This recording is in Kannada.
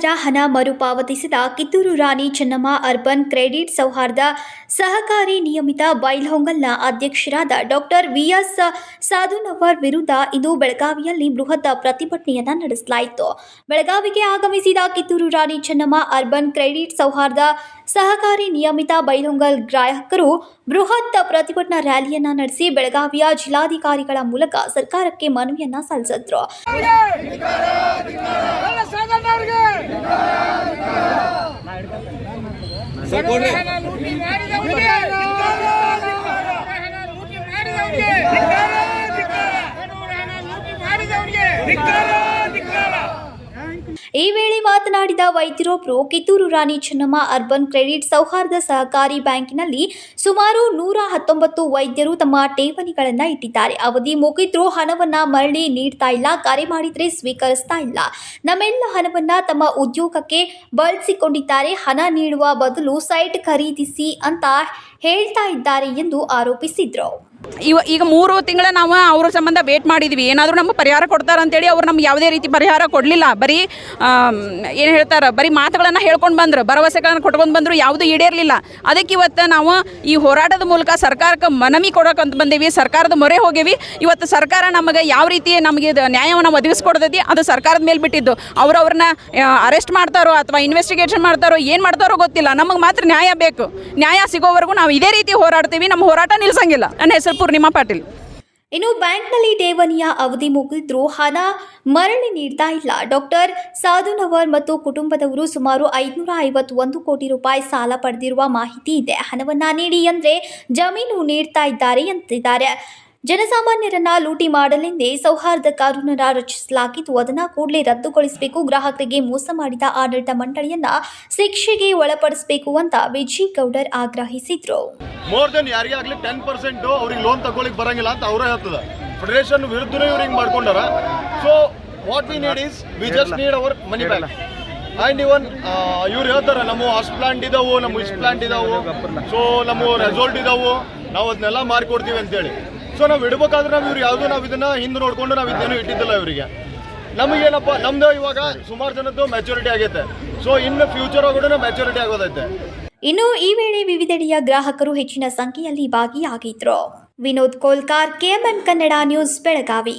ಹಣ ಮರುಪಾವತಿಸಿದ ಕಿತ್ತೂರು ರಾಣಿ ಚೆನ್ನಮ್ಮ ಅರ್ಬನ್ ಕ್ರೆಡಿಟ್ ಸೌಹಾರ್ದ ಸಹಕಾರಿ ನಿಯಮಿತ ಬೈಲ್ಹೊಂಗಲ್ನ ಅಧ್ಯಕ್ಷರಾದ ಡಾಕ್ಟರ್ ವಿಎಸ್ ಸಾಧುನವರ್ ವಿರುದ್ಧ ಇಂದು ಬೆಳಗಾವಿಯಲ್ಲಿ ಬೃಹತ್ ಪ್ರತಿಭಟನೆಯನ್ನು ನಡೆಸಲಾಯಿತು. ಬೆಳಗಾವಿಗೆ ಆಗಮಿಸಿದ ಕಿತ್ತೂರು ರಾಣಿ ಚೆನ್ನಮ್ಮ ಅರ್ಬನ್ ಕ್ರೆಡಿಟ್ ಸೌಹಾರ್ದ ಸಹಕಾರಿ ನಿಯಮಿತ ಬೈಲುಂಗಲ್ ಗ್ರಾಹಕರು ಬೃಹತ್ ಪ್ರತಿಭಟನಾ ರ್ಯಾಲಿಯನ್ನ ನಡೆಸಿ ಬೆಳಗಾವಿಯ ಜಿಲ್ಲಾಧಿಕಾರಿಗಳ ಮೂಲಕ ಸರ್ಕಾರಕ್ಕೆ ಮನವಿಯನ್ನ ಸಲ್ಲಿಸಿದ್ರು ಮಾಡಿದವ್ರಿಗೆ ಹಣ ಲೂಟಿ ಮಾಡಿದವ್ರಿಗೆ ಹಣ ಲೂಟಿ ಮಾಡಿದವ್ರಿಗೆ ಈ ವೇಳೆ ಮಾತನಾಡಿದ ವೈದ್ಯರೊಬ್ಬರು ಕಿತ್ತೂರು ರಾಣಿ ಚೆನ್ನಮ್ಮ ಅರ್ಬನ್ ಕ್ರೆಡಿಟ್ ಸೌಹಾರ್ದ ಸಹಕಾರಿ ಬ್ಯಾಂಕಿನಲ್ಲಿ ಸುಮಾರು ನೂರ ಹತ್ತೊಂಬತ್ತು ವೈದ್ಯರು ತಮ್ಮ ಠೇವಣಿಗಳನ್ನು ಇಟ್ಟಿದ್ದಾರೆ. ಅವಧಿ ಮುಗಿದ್ರೂ ಹಣವನ್ನ ಮರಳಿ ನೀಡ್ತಾ ಇಲ್ಲ ಕರೆ ಮಾಡಿದ್ರೆ ಸ್ವೀಕರಿಸ್ತಾ ಇಲ್ಲ. ನಮ್ಮೆಲ್ಲ ಹಣವನ್ನ ತಮ್ಮ ಉದ್ಯೋಗಕ್ಕೆ ಬಳಸಿಕೊಂಡಿದ್ದಾರೆ. ಹಣ ನೀಡುವ ಬದಲು ಸೈಟ್ ಖರೀದಿಸಿ ಅಂತ ಹೇಳ್ತಾ ಇದ್ದಾರೆ ಎಂದು ಆರೋಪಿಸಿದ್ರು. ಇವ ಈಗ ಮೂರು ತಿಂಗಳ ನಾವು ಅವ್ರ ಸಂಬಂಧ ವೇಟ್ ಮಾಡಿದ್ವಿ. ಏನಾದರೂ ನಮ್ಗೆ ಪರಿಹಾರ ಕೊಡ್ತಾರೆ ಅಂತೇಳಿ ಅವ್ರು ನಮ್ಗೆ ಯಾವುದೇ ರೀತಿ ಪರಿಹಾರ ಕೊಡಲಿಲ್ಲ. ಬರೀ ಏನು ಹೇಳ್ತಾರೆ, ಬರೀ ಮಾತುಗಳನ್ನು ಹೇಳ್ಕೊಂಡು ಬಂದರು, ಭರವಸೆಗಳನ್ನು ಕೊಟ್ಕೊಂಡು ಬಂದರು, ಯಾವುದೂ ಈಡೇರಲಿಲ್ಲ. ಅದಕ್ಕೆ ಇವತ್ತು ನಾವು ಈ ಹೋರಾಟದ ಮೂಲಕ ಸರ್ಕಾರಕ್ಕೆ ಮನವಿ ಕೊಡೋಕಂತ ಬಂದೀವಿ. ಸರ್ಕಾರದ ಮೊರೆ ಹೋಗೇವಿ. ಇವತ್ತು ಸರ್ಕಾರ ನಮಗೆ ಯಾವ ರೀತಿ ನಮಗೆ ನ್ಯಾಯವನ್ನು ಒದಗಿಸ್ಕೊಡ್ತೈತಿ, ಅದು ಸರ್ಕಾರದ ಮೇಲೆ ಬಿಟ್ಟಿದ್ದು. ಅವ್ರವ್ರನ್ನ ಅರೆಸ್ಟ್ ಮಾಡ್ತಾರೋ ಅಥವಾ ಇನ್ವೆಸ್ಟಿಗೇಷನ್ ಮಾಡ್ತಾರೋ, ಏನು ಮಾಡ್ತಾರೋ ಗೊತ್ತಿಲ್ಲ. ನಮಗೆ ಮಾತ್ರ ನ್ಯಾಯ ಬೇಕು. ನ್ಯಾಯ ಸಿಗೋವರೆಗೂ ನಾವು ಇದೇ ರೀತಿ ಹೋರಾಡ್ತೀವಿ. ನಮ್ಮ ಹೋರಾಟ ನಿಲ್ಸಂಗಿಲ್ಲ. ನನ್ನ ಹೆಸರು ಪೂರ್ಣಿಮಾ ಪಾಟೀಲ್. ಇನ್ನು ಬ್ಯಾಂಕ್ನಲ್ಲಿ ಠೇವಣಿಯ ಅವಧಿ ಮುಗಿದ್ರೂ ಹಣ ಮರಳಿ ನೀಡ್ತಾ ಇಲ್ಲ. ಡಾಕ್ಟರ್ ಸಾಧುನವರ್ ಮತ್ತು ಕುಟುಂಬದವರು ಸುಮಾರು ಐದುನೂರ ಐವತ್ತೊಂದು ಕೋಟಿ ರೂಪಾಯಿ ಸಾಲ ಪಡೆದಿರುವ ಮಾಹಿತಿ ಇದೆ. ಹಣವನ್ನ ನೀಡಿ ಅಂದರೆ ಜಮೀನು ನೀಡ್ತಾ ಇದ್ದಾರೆ ಅಂತಿದ್ದಾರೆ. ಜನಸಾಮಾನ್ಯರನ್ನ ಲೂಟಿ ಮಾಡಲೆಂದೇ ಸೌಹಾರ್ದ ಕಾನೂನನ್ನ ರಚಿಸಲಾಗಿದ್ದು, ಅದನ್ನು ಕೂಡಲೇ ರದ್ದುಗೊಳಿಸಬೇಕು, ಗ್ರಾಹಕರಿಗೆ ಮೋಸ ಮಾಡಿದ ಆಡಳಿತ ಮಂಡಳಿಯನ್ನ ಶಿಕ್ಷೆಗೆ ಒಳಪಡಿಸಬೇಕು ಅಂತ ವಿಜಯ್ ಗೌಡರ್ ಆಗ್ರಹಿಸಿದ್ರು. ಮೋರ್ ದೆನ್ ಯಾರಿಗೆ ಆಗಲಿ ಟೆನ್ ಪರ್ಸೆಂಟು ಅವ್ರಿಗೆ ಲೋನ್ ತಗೊಳಿಕ್ ಬರಂಗಿಲ್ಲ ಅಂತ ಅವರೇ ಹೇಳ್ತದೆ. ಫೆಡರೇಷನ್ ವಿರುದ್ಧನೇ ಇವ್ರು ಹಿಂಗೆ ಮಾಡ್ಕೊಂಡಾರ so what we need is we just need our money back and even ಇವ್ರು ಹೇಳ್ತಾರೆ ನಮ್ಮ ಅಷ್ಟು ಪ್ಲಾಂಟ್ ಇದಾವೆ ನಮ್ಮ ಇಷ್ಟು ಪ್ಲಾಂಟ್ ಇದಾವು. ಸೊ ನಮ್ಮ ರೆಸಾರ್ಟ್ ಇದಾವು. ನಾವು ಅದನ್ನೆಲ್ಲ ಮಾರ್ಕೊಡ್ತೀವಿ ಅಂತೇಳಿ. ಸೊ ನಾವು ಇಡ್ಬೇಕಾದ್ರೆ ನಾವು ಇವ್ರು ಯಾವುದೂ ನಾವು ಇದನ್ನ ಹಿಂದೆ ನೋಡಿಕೊಂಡು ನಾವು ಇದೇನು ಇಟ್ಟಿದ್ದಿಲ್ಲ ಇವರಿಗೆ. ನಮಗೇನಪ್ಪ ನಮ್ಮದು ಇವಾಗ ಸುಮಾರು ಜನದ್ದು ಮೆಚುರಿಟಿ ಆಗೈತೆ. ಸೊ ಇನ್ನು ಫ್ಯೂಚರ್ ಕೂಡ ಮೆಚುರಿಟಿ ಆಗೋದೈತೆ. ಇನ್ನು ಈ ವೇಳೆ ವಿವಿಧೆಡೆಯ ಗ್ರಾಹಕರು ಹೆಚ್ಚಿನ ಸಂಖ್ಯೆಯಲ್ಲಿ ಭಾಗಿಯಾಗಿದ್ರು. Vinod Kolkar KMN Kannada news Belagavi.